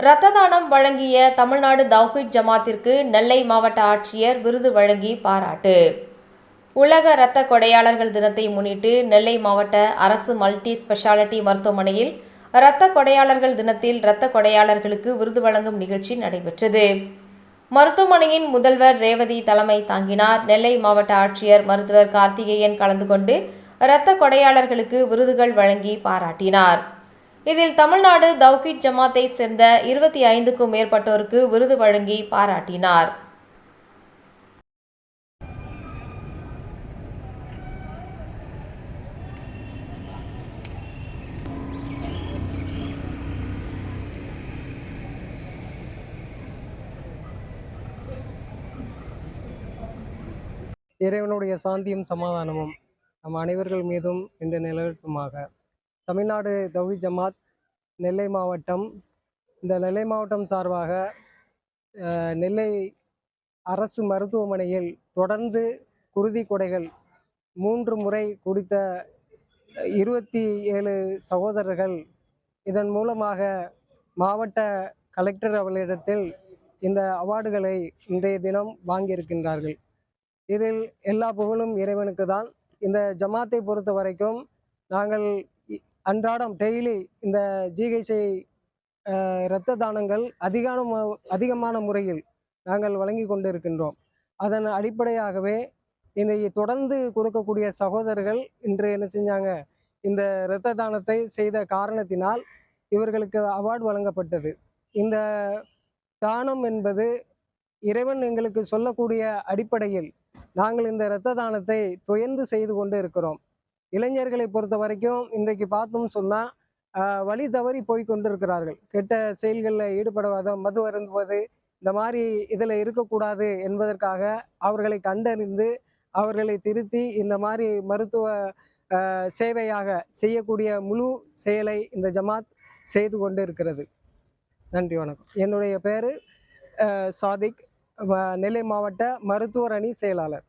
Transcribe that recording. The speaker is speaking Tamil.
இரத்த தானம் வழங்கிய தமிழ்நாடு தௌஹித் ஜமாத்திற்கு நெல்லை மாவட்ட ஆட்சியர் விருது வழங்கி பாராட்டு. உலக இரத்த கொடையாளர்கள் தினத்தை முன்னிட்டு நெல்லை மாவட்ட அரசு மல்டி ஸ்பெஷாலிட்டி மருத்துவமனையில் இரத்த கொடையாளர்கள் தினத்தில் இரத்த கொடையாளர்களுக்கு விருது வழங்கும் நிகழ்ச்சி நடைபெற்றது. மருத்துவமனையின் முதல்வர் ரேவதி தலைமை தாங்கினார். நெல்லை மாவட்ட ஆட்சியர் மருத்துவர் கார்த்திகேயன் கலந்து கொண்டு இரத்த கொடையாளர்களுக்கு விருதுகள் வழங்கி பாராட்டினார். இதில் தமிழ்நாடு தௌஹித் ஜமாத்தை சேர்ந்த இருபத்தி ஐந்துக்கும் மேற்பட்டோருக்கு விருது வழங்கி பாராட்டினார். இறைவனுடைய சாந்தியும் சமாதானமும் நம் அனைவர்கள் மீதும் இன்று நிலவட்டுமாக தமிழ்நாடு தௌஹி ஜமாத் நெல்லை மாவட்டம். இந்த நெல்லை மாவட்டம் சார்பாக நெல்லை அரசு மருத்துவமனையில் தொடர்ந்து குருதி கொடைகள் மூன்று முறை குடித்த இருபத்தி ஏழு சகோதரர்கள் இதன் மூலமாக மாவட்ட கலெக்டர் அவர்களிடத்தில் இந்த அவார்டுகளை இன்றைய தினம் வாங்கியிருக்கின்றார்கள். இதில் எல்லா புகழும் இறைவனுக்கு தான் இந்த ஜமாத்தை பொறுத்த வரைக்கும் நாங்கள் அன்றாடம் டெய்லி இந்த ஜிஹெச்ஐ இரத்த தானங்கள் அதிகான அதிகமான முறையில் நாங்கள் வழங்கி கொண்டிருக்கின்றோம். அதன் அடிப்படையாகவே இன்றைக்கு தொடர்ந்து கொடுக்கக்கூடிய சகோதரர்கள் இன்று என்ன செஞ்சாங்க? இந்த இரத்த தானத்தை செய்த காரணத்தினால் இவர்களுக்கு அவார்டு வழங்கப்பட்டது. இந்த தானம் என்பது இறைவன் எங்களுக்கு சொல்லக்கூடிய அடிப்படையில் நாங்கள் இந்த இரத்த தானத்தை துயர்ந்து செய்து கொண்டு இருக்கிறோம். இளைஞர்களை பொறுத்த வரைக்கும் இன்றைக்கு பார்த்தோம் சொன்னால் வழி தவறி போய் கொண்டிருக்கிறார்கள். கெட்ட செயல்களில் ஈடுபடுவதோ மது அருந்துவது இந்த மாதிரி இதில் இருக்கக்கூடாது என்பதற்காக அவர்களை கண்டறிந்து அவர்களை திருத்தி இந்த மாதிரி மருத்துவ சேவையாக செய்யக்கூடிய முழு செயலை இந்த ஜமாத் செய்து கொண்டு இருக்கிறது நன்றி வணக்கம். என்னுடைய பேர் சாதிக் நெல்லை மாவட்ட மருத்துவர் அணி செயலாளர்.